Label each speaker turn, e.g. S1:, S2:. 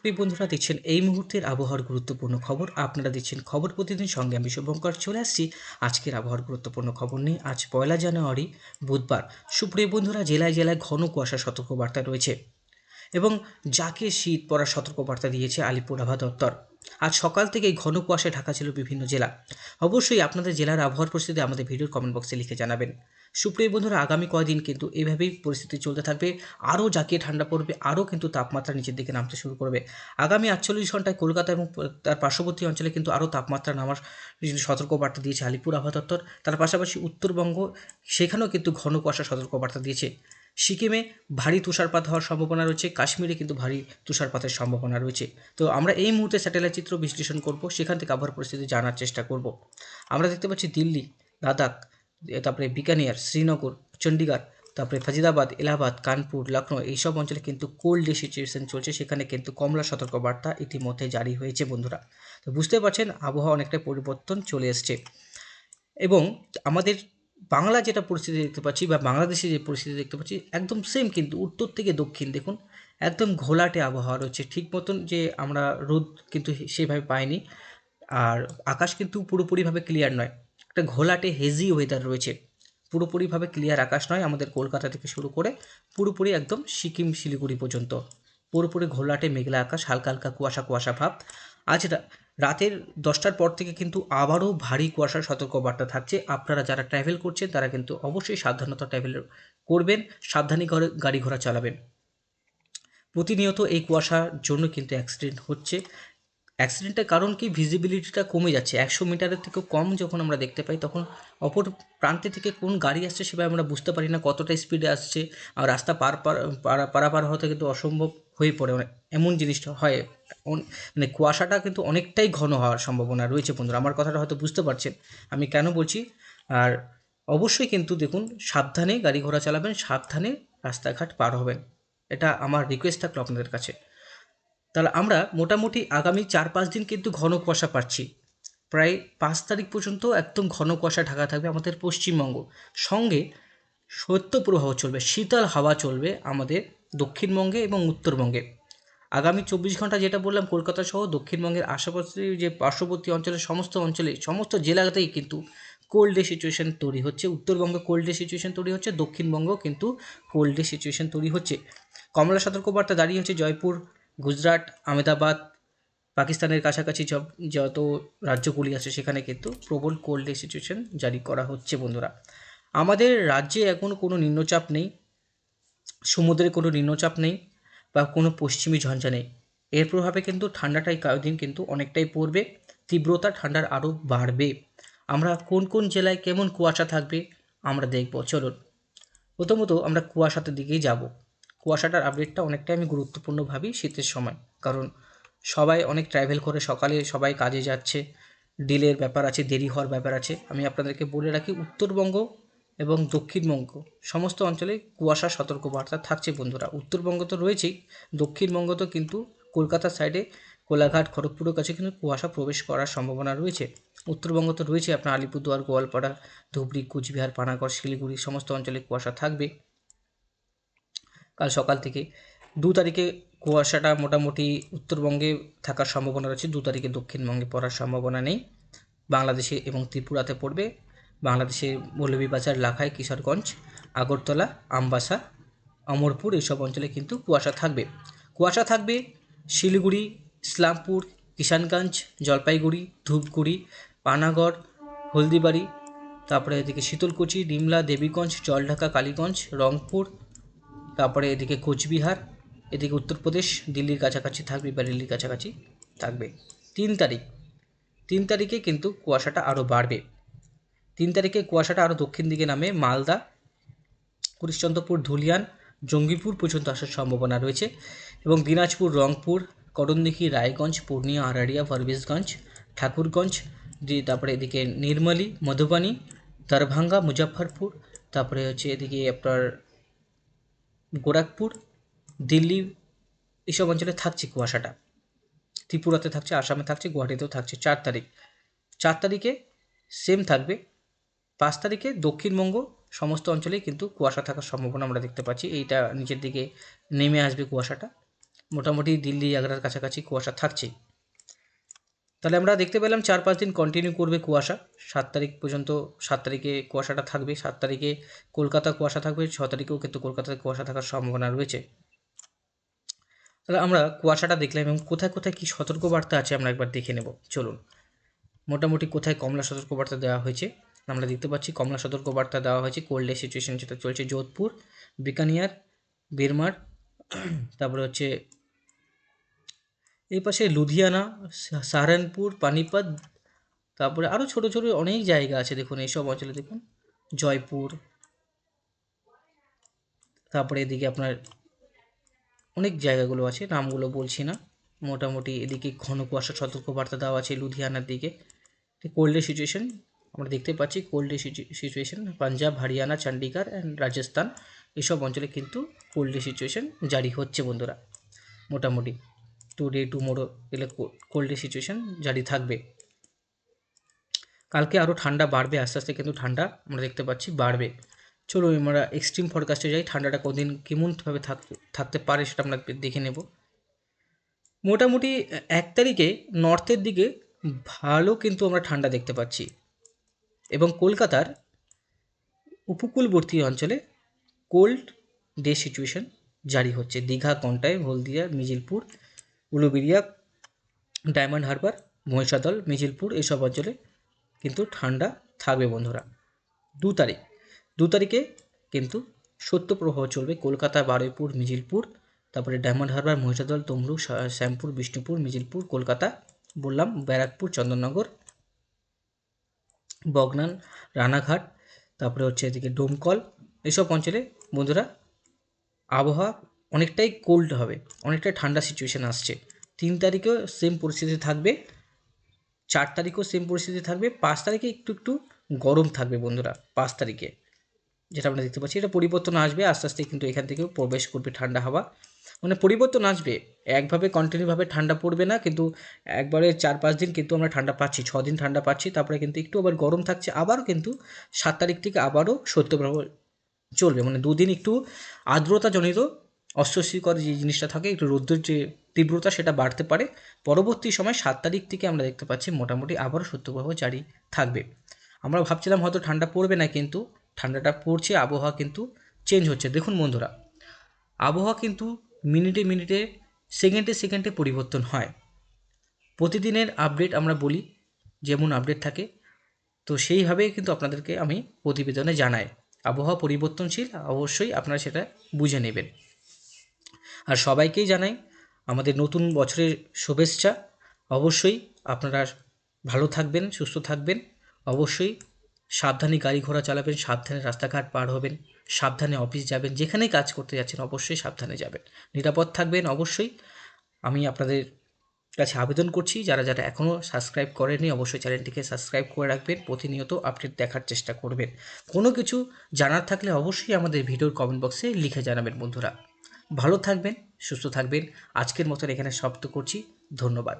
S1: সুপ্রিয় বন্ধুরা, দেখছেন এই মুহূর্তের আবহাওয়ার গুরুত্বপূর্ণ খবর। আপনারা দেখছেন খবর প্রতিদিন সঙ্গে আমি শুভঙ্কর। চলে আসছি আজকের আবহাওয়ার গুরুত্বপূর্ণ খবর নিয়ে। আজ পয়লা জানুয়ারি, বুধবার। সুপ্রিয় বন্ধুরা, জেলায় জেলায় ঘন কুয়াশা সতর্কবার্তা রয়েছে এবং যাকে শীত পড়ার সতর্কবার্তা দিয়েছে আলিপুর আবহাওয়া দপ্তর। আজ সকাল থেকেই ঘন কুয়াশায় ঢাকা ছিল বিভিন্ন জেলা। অবশ্যই আপনাদের জেলার আবহাওয়ার পরিস্থিতি আমাদের ভিডিওর কমেন্ট বক্সে লিখে জানাবেন। সুপ্রিয় বন্ধুরা, আগামী কয়দিন কিন্তু এভাবেই পরিস্থিতি চলতে থাকবে। আরও জাকিয়ে ঠান্ডা পড়বে, আরও কিন্তু তাপমাত্রা নিচের দিকে নামতে শুরু করবে। আগামী আটচল্লিশ ঘন্টায় কলকাতা এবং তার পার্শ্ববর্তী অঞ্চলে কিন্তু আরও তাপমাত্রা নামার সতর্কবার্তা দিয়েছে আলিপুর আবহাওয়া দপ্তর। তার পাশাপাশি উত্তরবঙ্গ, সেখানেও কিন্তু ঘন কুয়াশা সতর্কবার্তা দিয়েছে। সিকিমে ভারী তুষারপাত হওয়ার সম্ভাবনা রয়েছে, কাশ্মীরে কিন্তু ভারী তুষারপাতের সম্ভাবনা রয়েছে। তো আমরা এই মুহূর্তে স্যাটেলাইট চিত্র বিশ্লেষণ করব, সেখান থেকে আবহাওয়ার পরিস্থিতি জানার চেষ্টা করব। আমরা দেখতে পাচ্ছি দিল্লি, লাদাখ, তারপরে বিকানিয়ার শ্রীনগর চণ্ডীগড় তারপরে ফাজিদাবাদ এলাহাবাদ, কানপুর লখনৌ এইসব অঞ্চলে কিন্তু কোল্ড ডে সিচুয়েশন চলছে, সেখানে কিন্তু কমলা সতর্কবার্তা ইতিমধ্যে জারি হয়েছে বন্ধুরা। তো বুঝতে পারছেন, আবহাওয়া অনেকটা পরিবর্তন চলে এসছে। এবং আমাদের বাংলা যেটা পরিস্থিতি দেখতে পাচ্ছি বা বাংলাদেশে যে পরিস্থিতি দেখতে পাচ্ছি, একদম সেম কিন্তু উত্তর থেকে দক্ষিণ। দেখুন, একদম ঘোলাটে আবহাওয়া রয়েছে। ঠিক মতন যে আমরা রোদ কিন্তু সেভাবে পাইনি, আর আকাশ কিন্তু পুরোপুরিভাবে ক্লিয়ার নয়। একটা ঘোলাটে হেজি ওয়েদার রয়েছে। পুরোপুরিভাবে ক্লিয়ার আকাশ নয় আমাদের কলকাতা থেকে শুরু করে পুরোপুরি একদম সিকিম, শিলিগুড়ি পর্যন্ত। পুরোপুরি ঘোলাটে, মেঘলা আকাশ, হালকা হালকা কুয়াশা কুয়াশা ভাব। রা- রাতের দশটার পর থেকে কিন্তু আবারও ভারী কুয়াশার সতর্কবার্তা থাকছে। আপনারা যারা ট্রাভেল করছেন, তারা কিন্তু অবশ্যই সাবধানতা ট্রাভেল করবেন, সাবধানী ঘরে গাড়ি ঘোড়া চালাবেন। প্রতিনিয়ত এই কুয়াশার জন্য কিন্তু অ্যাক্সিডেন্ট হচ্ছে। অ্যাক্সিডেন্টের কারণ কি? ভিজিবিলিটিটা কমে যাচ্ছে। একশো মিটারের থেকেও কম যখন আমরা দেখতে পাই, তখন অপর প্রান্তে থেকে কোন গাড়ি আসছে সেভাবে আমরা বুঝতে পারি না কতটা স্পিডে আসছে। আর রাস্তা পার পার, পারা- পারাপার হওয়াতে কিন্তু অসম্ভব হয়ে পড়ে এমন জিনিসটা হয় মানে কুয়াশাটা কিন্তু অনেকটাই ঘন হওয়ার সম্ভাবনা রয়েছে বন্ধুরা। আমার কথাটা হয়তো বুঝতে পারছেন। আমি কেন বলছি? আর অবশ্যই কিন্তু দেখুন, সাবধানে গাড়ি ঘোড়া চালাবেন, সাবধানে রাস্তাঘাট পার হবেন। এটা আমার রিকোয়েস্ট থাকল আপনাদের কাছে। তাহলে আমরা মোটামুটি আগামী চার পাঁচ দিন কিন্তু ঘন কুয়াশা পাচ্ছি। প্রায় পাঁচ তারিখ পর্যন্ত একদম ঘন কুয়াশা ঢাকা থাকবে আমাদের পশ্চিমবঙ্গ। সঙ্গে শৈত্য প্রবাহ চলবে, শীতল হাওয়া চলবে আমাদের দক্ষিণবঙ্গে এবং উত্তরবঙ্গে। আগামী চব্বিশ ঘণ্টা যেটা বললাম, কলকাতা সহ দক্ষিণবঙ্গের আশেপাশে যে পার্শ্ববর্তী অঞ্চলের সমস্ত অঞ্চলে, সমস্ত জেলাতেই কিন্তু কোল্ড ডে সিচুয়েশন তৈরি হচ্ছে। উত্তরবঙ্গে কোল্ড ডে সিচুয়েশন তৈরি হচ্ছে, দক্ষিণবঙ্গেও কিন্তু কোল্ড ডে সিচুয়েশন তৈরি হচ্ছে। কমলা সতর্কবার্তা দাঁড়িয়ে হচ্ছে জয়পুর, গুজরাট, আহমেদাবাদ, পাকিস্তানের কাছাকাছি যত রাজ্যগুলি আছে সেখানে কিন্তু প্রবল কোল্ড ডে সিচুয়েশন জারি করা হচ্ছে বন্ধুরা। আমাদের রাজ্যে এখনও কোনো নিম্নচাপ নেই। সমুদ্রে কোনো নিম্নচাপ নেই বা কোনো পশ্চিমী ঝঞ্ঝা নেই। এর প্রভাবে কিন্তু ঠান্ডাটাই কয়েকদিন কিন্তু অনেকটাই পড়বে। তীব্রতা ঠান্ডার আরও বাড়বে। আমরা কোন কোন জেলায় কেমন কুয়াশা থাকবে আমরা দেখব। চলুন। প্রথমত আমরা কুয়াশাতে দিকেই যাব। কুয়াশাটার আপডেটটা অনেকটাই আমি গুরুত্বপূর্ণ ভাবি শীতের সময়। কারণ সবাই অনেক ট্রাভেল করে, সকালে সবাই কাজে যাচ্ছে। ডিলের ব্যাপার আছে, দেরি হওয়ার ব্যাপার আছে। আমি আপনাদেরকে বলে রাখি, উত্তরবঙ্গ এবং দক্ষিণবঙ্গ। সমস্ত অঞ্চলে কুয়াশা সতর্কবার্তা থাকছে বন্ধুরা। উত্তরবঙ্গ তো রয়েছেই, দক্ষিণবঙ্গ তো কিন্তু কলকাতার সাইডে কোলাঘাট, খড়গপুরের কাছে কিন্তু কুয়াশা প্রবেশ করার সম্ভাবনা রয়েছে। উত্তরবঙ্গ তো রয়েছে আপনার আলিপুরদুয়ার, গোয়ালপাড়া, ধুবড়ি, কুচবিহার, পানাগড়, শিলিগুড়ি সমস্ত অঞ্চলে কুয়াশা থাকবে। কাল সকাল থেকে দু তারিখে কুয়াশাটা মোটামুটি উত্তরবঙ্গে থাকার সম্ভাবনা রয়েছে, দু তারিখে দক্ষিণবঙ্গে পড়ার সম্ভাবনা নেই। বাংলাদেশে এবং ত্রিপুরাতে পড়বে। বাংলাদেশের মৌলভীবাজার লাখাই, কিশোরগঞ্জ, আগরতলা, আমবাসা, অমরপুর এইসব অঞ্চলে কিন্তু কুয়াশা থাকবে। কুয়াশা থাকবে শিলিগুড়ি, ইসলামপুর, কিষানগঞ্জ, জলপাইগুড়ি, ধূপগুড়ি, পানাগড়, হলদিবাড়ি, তারপরে এদিকে শীতলকুচি, ডিমলা, দেবীগঞ্জ জলঢাকা কালীগঞ্জ, রংপুর, তারপরে এদিকে কোচবিহার, এদিকে উত্তরপ্রদেশ, দিল্লির কাছাকাছি থাকবে বা দিল্লির কাছাকাছি থাকবে। তিন তারিখ, তিন তারিখে কিন্তু কুয়াশাটা আরও বাড়বে। তিন তারিখে কুয়াশাটা আরও দক্ষিণ দিকে নামে মালদা, হরিশ্চন্দ্রপুর, ধুলিয়ান, জঙ্গিপুর পর্যন্ত আসার সম্ভাবনা রয়েছে এবং দিনাজপুর, রংপুর, করণদিঘি, রায়গঞ্জ, পূর্ণিয়া আরারিয়া ফারবিসগঞ্জ ঠাকুরগঞ্জ দিয়ে তারপরে এদিকে নির্মলি, মধুবানী, দরভাঙ্গা মুজাফরপুর তারপরে হচ্ছে এদিকে আপনার গোরখপুর, দিল্লি এইসব অঞ্চলে থাকছে কুয়াশাটা। ত্রিপুরাতে থাকছে, আসামে থাকছে, গুয়াহাটিতেও থাকছে চার তারিখ। চার তারিখে সেম থাকবে। পাঁচ তারিখে দক্ষিণবঙ্গ, সমস্ত অঞ্চলেই কিন্তু কুয়াশা থাকার সম্ভাবনা আমরা দেখতে পাচ্ছি। এইটা নিচের দিকে নেমে আসবে কুয়াশাটা। মোটামুটি দিল্লি, আগ্রার কাছাকাছি কুয়াশা থাকছেই। তাহলে আমরা দেখতে পেলাম চার পাঁচ দিন কন্টিনিউ করবে কুয়াশা। সাত তারিখ পর্যন্ত, সাত তারিখে কুয়াশাটা থাকবে। সাত তারিখে কলকাতা কুয়াশা থাকবে। ছ তারিখেও কিন্তু কলকাতায় কুয়াশা থাকার সম্ভাবনা রয়েছে। তাহলে আমরা কুয়াশাটা দেখলাম এবং কোথায় কোথায় কী সতর্কবার্তা আছে আমরা একবার দেখে নেব। চলুন। মোটামুটি কোথায় কমলা সতর্কবার্তা দেওয়া হয়েছে? আমরা দেখতে পাচ্ছি কমলা সতর্কবার্তা দেওয়া হয়েছে কোল্ড ডে সিচুয়েশন যেটা চলছে যোধপুর, বিকানিয়ার, বীরমার, তারপরে হচ্ছে এই পাশে লুধিয়ানা সাহারানপুর, পানিপত, তারপরে আরও ছোট ছোট অনেক জায়গা আছে, দেখুন এইসব অঞ্চলে দেখুন, জয়পুর, তারপরে এদিকে আপনার অনেক জায়গাগুলো আছে, নামগুলো বলছি না, মোটামুটি এদিকে ঘন কুয়াশা সতর্কবার্তা দেওয়া আছে লুধিয়ানার দিকে কোল্ড ডে সিচুয়েশন আমরা দেখতে পাচ্ছি cold situation Punjab Haryana Chandigarh and Rajasthan এসব অঞ্চলে কিন্তু কোল্ড সিচুয়েশন জারি হচ্ছে বন্ধুরা, মোটামুটি। টু টুডে টুমোরো এগুলো কোল্ড সিচুয়েশন জারি থাকবে। কালকে আরও ঠান্ডা বাড়বে, আস্তে আস্তে কিন্তু ঠান্ডা আমরা দেখতে পাচ্ছি বাড়বে। চলো আমরা এক্সট্রিম ফরকাস্টে যাই, ঠান্ডাটা কদিন কেমনভাবে থাকতে পারে সেটা আমরা দেখে নেব। মোটামুটি, এক তারিখে নর্থের দিকে ভালো কিন্তু আমরা ঠান্ডা দেখতে পাচ্ছি। এবং কলকাতার উপকূলবর্তী অঞ্চলে কোল্ড ডে সিচুয়েশন জারি হচ্ছে। দীঘা, কন্টাই, হলদিয়া, মিজিলপুর উলুবেরিয়া ডায়মন্ড হারবার, মহিষাদল, মিজিলপুর এসব অঞ্চলে কিন্তু ঠান্ডা থাকবে বন্ধুরা। দু তারিখ, দু তারিখে কিন্তু সত্যপ্রবাহ চলবে কলকাতা, বারুইপুর, মিজিলপুর, তারপরে ডায়মন্ড হারবার, মহিষাদল, তমলুক, শ্যামপুর, বিষ্ণুপুর, মিজিলপুর, কলকাতা, বললাম, ব্যারাকপুর, চন্দননগর বগনান, রানাঘাট, তারপরে হচ্ছে এদিকে ডোমকল এইসব অঞ্চলে বন্ধুরা আবহাওয়া অনেকটাই কোল্ড হবে, অনেকটাই ঠান্ডা সিচুয়েশান আসছে। তিন তারিখেও সেম পরিস্থিতি থাকবে, চার তারিখেও সেম পরিস্থিতি থাকবে, পাঁচ তারিখে একটু একটু গরম থাকবে বন্ধুরা, পাঁচ তারিখে। যেটা আমরা দেখতে পাচ্ছি, এটা পরিবর্তন আসবে, আস্তে আস্তে কিন্তু এখান থেকেও প্রবেশ করবে ঠান্ডা হাওয়া। মানে পরিবর্তন আসবে। একভাবে কন্টিনিউভাবে ঠান্ডা পড়বে না, কিন্তু একবারে চার পাঁচ দিন কিন্তু আমরা ঠান্ডা পাচ্ছি, ছ দিন ঠান্ডা পাচ্ছি, তারপরে কিন্তু একটু আবার গরম থাকছে, আবারও কিন্তু সাত তারিখ থেকে আবারও সত্যপ্রবাহ চলবে। মানে দুদিন একটু আর্দ্রতাজনিত অস্বস্তিকর যে জিনিসটা থাকে, একটু রৌদ্রের যে তীব্রতা সেটা বাড়তে পারে। পরবর্তী সময় সাত তারিখ থেকে আমরা দেখতে পাচ্ছি মোটামুটি আবারও সত্যপ্রবাহ জারি থাকবে। আমরা ভাবছিলাম হয়তো ঠান্ডা পড়বে না, কিন্তু ঠান্ডাটা পড়ছে, আবহাওয়া কিন্তু চেঞ্জ হচ্ছে। দেখুন বন্ধুরা, আবহাওয়া কিন্তু মিনিটে মিনিটে, সেকেন্ডে সেকেন্ডে পরিবর্তন হয়। প্রতিদিনের আপডেট আমরা বলি, যেমন আপডেট থাকে, তো সেইভাবে কিন্তু আপনাদেরকে আমি প্রতিবেদনে জানাই। আবহাওয়া পরিবর্তনশীল, অবশ্যই আপনারা সেটা বুঝে নেবেন। আর সবাইকেই জানাই, আমাদের নতুন বছরের শুভেচ্ছা। অবশ্যই আপনারা ভালো থাকবেন, সুস্থ থাকবেন। অবশ্যই সাবধানে গাড়ি ঘোড়া চালাবেন, সাবধানে রাস্তাঘাট পার হবেন, সাবধানে অফিস যাবেন, যেখানেই কাজ করতে যাচ্ছেন অবশ্যই সাবধানে যাবেন। নিরাপদ থাকবেন অবশ্যই। আমি আপনাদের কাছে আবেদন করছি, যারা যারা এখনও সাবস্ক্রাইব করেনি অবশ্যই চ্যানেলটিকে সাবস্ক্রাইব করে রাখবেন, প্রতিনিয়ত আপডেট দেখার চেষ্টা করবেন। কোনো কিছু জানার থাকলে অবশ্যই আমাদের ভিডিওর কমেন্ট বক্সে লিখে জানাবেন বন্ধুরা। ভালো থাকবেন, সুস্থ থাকবেন। আজকের মতন এখানে সমাপ্ত করছি। ধন্যবাদ।